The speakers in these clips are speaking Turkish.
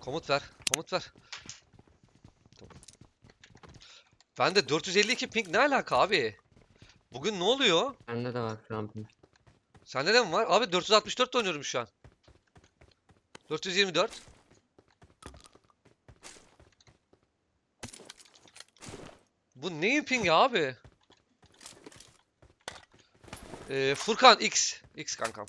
Komut ver. Komut ver. Ben de 452 ping ne alaka abi? Bugün ne oluyor? Bende de var şu an ping. Sende de mi var? Abi 464 de oynuyorum şu an. 424. Bu neyin pingi abi? Ee, Furkan X. X kankam.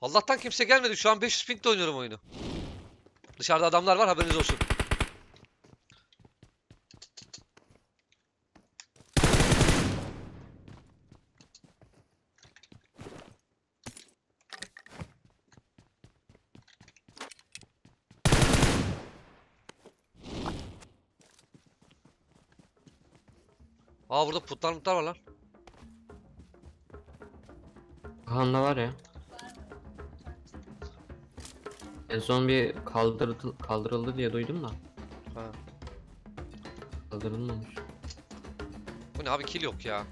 Allah'tan kimse gelmedi. Şu an 500 pingde oynuyorum oyunu. Dışarıda adamlar var haberiniz olsun. Aa burada putlar mutlar var lan. Kaan'da var ya. En son bir kaldırıldı, kaldırıldı diye duydum da. Ha. Kaldırılmamış. Bu ne abi kill yok ya.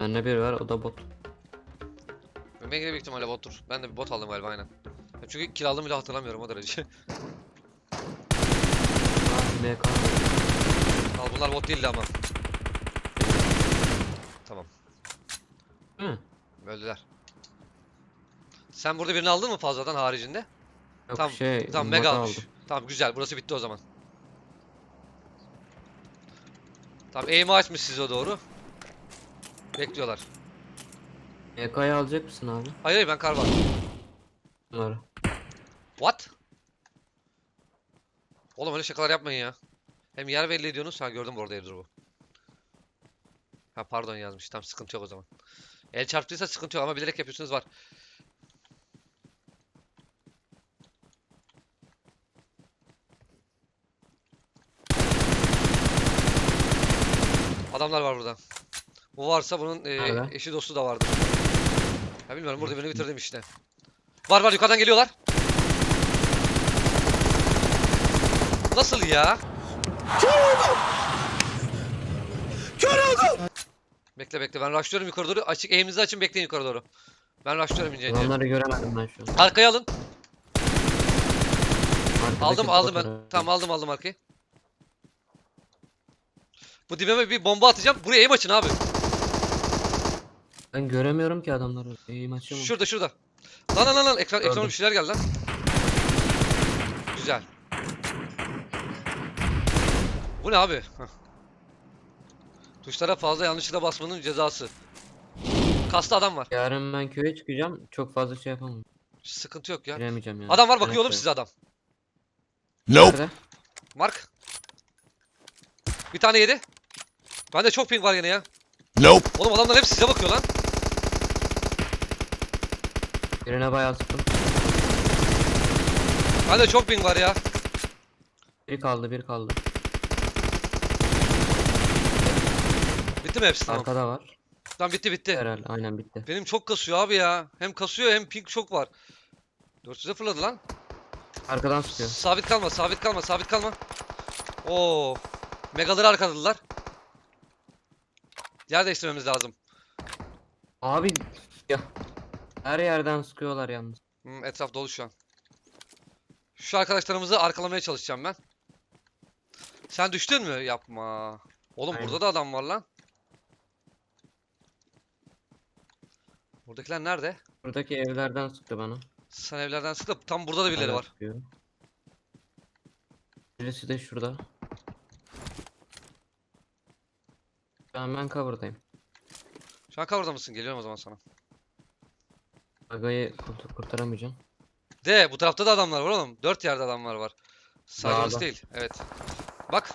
Bende bir var o da bot. Ben yine büyük ihtimalle bottur. Ben de bir bot aldım galiba aynen. Ya Çünkü kill aldığımı bile hatırlamıyorum o derece. MK. Al bunlar bot değildi ama. Tamam. Mi? Öldüler. Sen burada birini aldın mı fazladan haricinde? Yok Tamam, şey. Mod mega almış. aldım. Tamam güzel burası bitti o zaman. Tamam aim'i açmış size doğru. Bekliyorlar. MK'yı alacak mısın abi? Hayır hayır ben kar var. Bunları. What? Oğlum öyle şakalar yapmayın ya. Hem yer belli ediyorsunuz. Ha gördüm bu arada airdrop'u. Ha pardon yazmış. Tamam sıkıntı yok o zaman. El çarptıysa sıkıntı yok ama bilerek yapıyorsunuz var. Adamlar var burada. Bu varsa bunun e, Nerede? eşi dostu da vardır. Ya bilmiyorum burada beni bitirdim işte. Var var yukarıdan geliyorlar. Nasıl ya? Bekle bekle ben rushlıyorum yukarı doğru. Açık aim'inizi açın bekleyin yukarı doğru. Ben rushlıyorum ince ince. Adamları göremedim ben şu an. Arkaya alın. Arkadaki Aldım bot aldım ben. abi. Tamam aldım aldım arkayı. Bu dibime bir bomba atacağım. Buraya aim açın abi. Ben göremiyorum ki adamları. İyi maçı mı? Şurada şurada. Lan lan lan lan ekran ekrana bir şeyler geldi lan. Güzel. Bu ne abi? Hah. Tuşlara fazla yanlışlıkla basmanın cezası. Kasta adam var. Yarın ben köye çıkacağım. Çok fazla şey yapamam. Sıkıntı yok ya. Giremeyeceğim yani. Adam var bakıyor oğlum size adam. Nerede? Mark. Bir tane yedi. Bende çok ping var yine ya. Nope. Oğlum adamlar hep size bakıyor lan. Birine bayağı sıktım. Bende çok ping var ya. Bir kaldı bir kaldı. Bitti mi hepsi? Tamam. Arkada var. Tamam bitti bitti. Herhalde aynen bitti. Benim çok kasıyor abi ya. Hem kasıyor hem ping çok var. 400'e fırladı lan. Arkadan sıkıyor. Sabit kalma, sabit kalma, sabit kalma. Oo. Megaları arkaladılar. Yer değiştirmemiz lazım. Abi ya. Her yerden sıkıyorlar yalnız. Hmm, etraf dolu şu an. Şu arkadaşlarımızı arkalamaya çalışacağım ben. Sen düştün mü? Yapma. Oğlum Aynen. burada da adam var lan. Buradakiler nerede? Buradaki evlerden sıktı bana. Sen evlerden sık da tam burada da birileri var. Birisi de şurada. Ben ben cover'dayım. Şu an cover'da mısın? Geliyorum o zaman sana. Aga'yı kurt kurtaramayacağım. De bu tarafta da adamlar var oğlum. Dört yerde adamlar var. Sadece değil. Evet. Bak.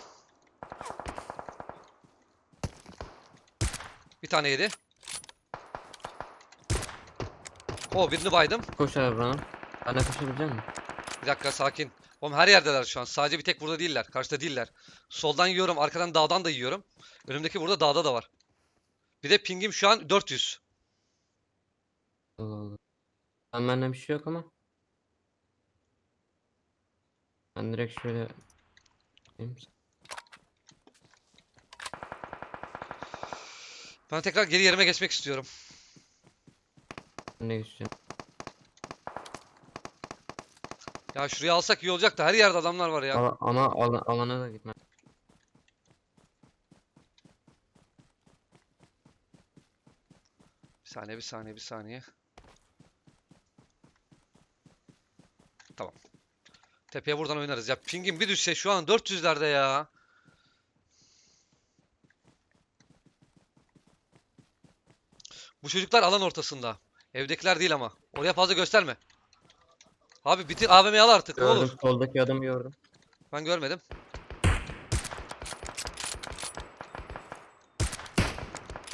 Bir tane yedi. O birini baydım. Koş abi bana. Bana koşabilecek misin? Bir dakika sakin. Oğlum her yerdeler şu an. Sadece bir tek burada değiller. Karşıda değiller. Soldan yiyorum. Arkadan dağdan da yiyorum. Önümdeki burada dağda da var. Bir de pingim şu an 400. Allah Allah. Ben benden bir şey yok ama. Ben direkt şöyle... Ben tekrar geri yerime geçmek istiyorum. Ne geçeceğim? Ya şuraya alsak iyi olacak da her yerde adamlar var ya. Ama, ama ala- alana da gitmem. Bir saniye, bir saniye, bir saniye. Tamam. Tepeye buradan oynarız. Ya pingim bir düşse şu an 400'lerde ya. Bu çocuklar alan ortasında. Evdekiler değil ama. Oraya fazla gösterme. Abi bitir AVM'yi al artık ne olur. Gördüm. Soldaki adamı gördüm. Ben görmedim.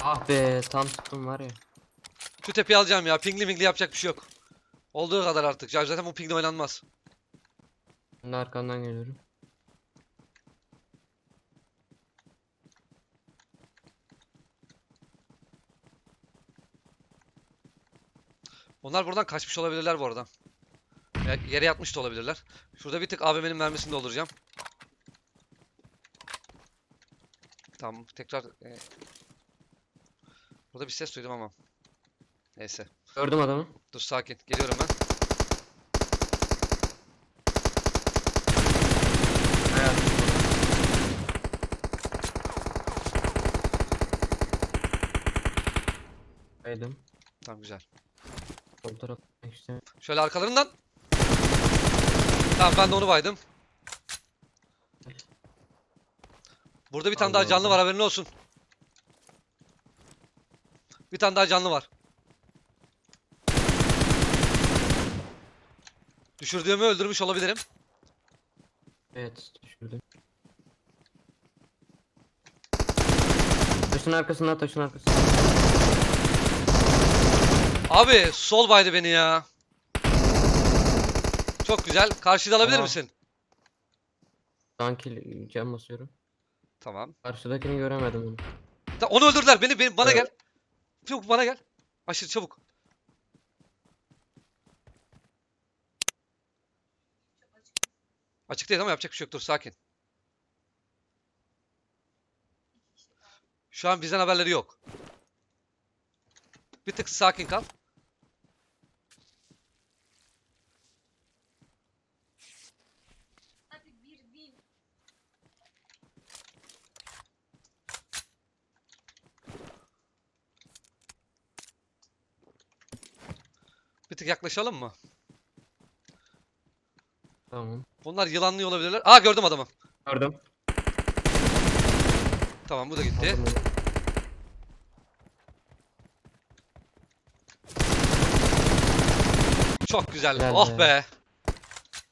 Ah be tam tuttum var ya. Şu tepeyi alacağım ya. Pingli mingli yapacak bir şey yok. Olduğu kadar artık. Ya zaten bu pingle oynanmaz. Ben de arkandan geliyorum. Onlar buradan kaçmış olabilirler bu arada. Ya- Yere yatmış da olabilirler. Şurada bir tık AVM'nin mermisini dolduracağım. Tamam tekrar e, Burada bir ses duydum ama. Neyse. Gördüm adamı. Dur sakin. Geliyorum ben. Hayat. Kaydım. Tamam güzel. Sol taraf işte. Şöyle arkalarından. Tamam ben de onu baydım. Burada bir tane daha Allah canlı Allah. var haberin olsun. Bir tane daha canlı var. Düşürdüğümü öldürmüş olabilirim. Evet düşürdüm. Taşın arkasında taşın arkasında. Abi sol baydı beni ya. Çok güzel. Karşıda alabilir Tamam. misin? Sanki cam basıyorum. Tamam. Karşıdakini göremedim onu. Ta- onu öldürdüler. Beni, beni bana Evet. gel. Çabuk bana gel. Aşırı çabuk. Açık değil ama yapacak bir şey yok. Dur sakin. Şu an bizden haberleri yok. Bir tık sakin kal. Bir tık yaklaşalım mı? Tamam. Bunlar yılanlıyor olabilirler. Aa gördüm adamı. Gördüm. Tamam bu da gitti. Aldım onu. Çok güzel. Güzel Oh be. be.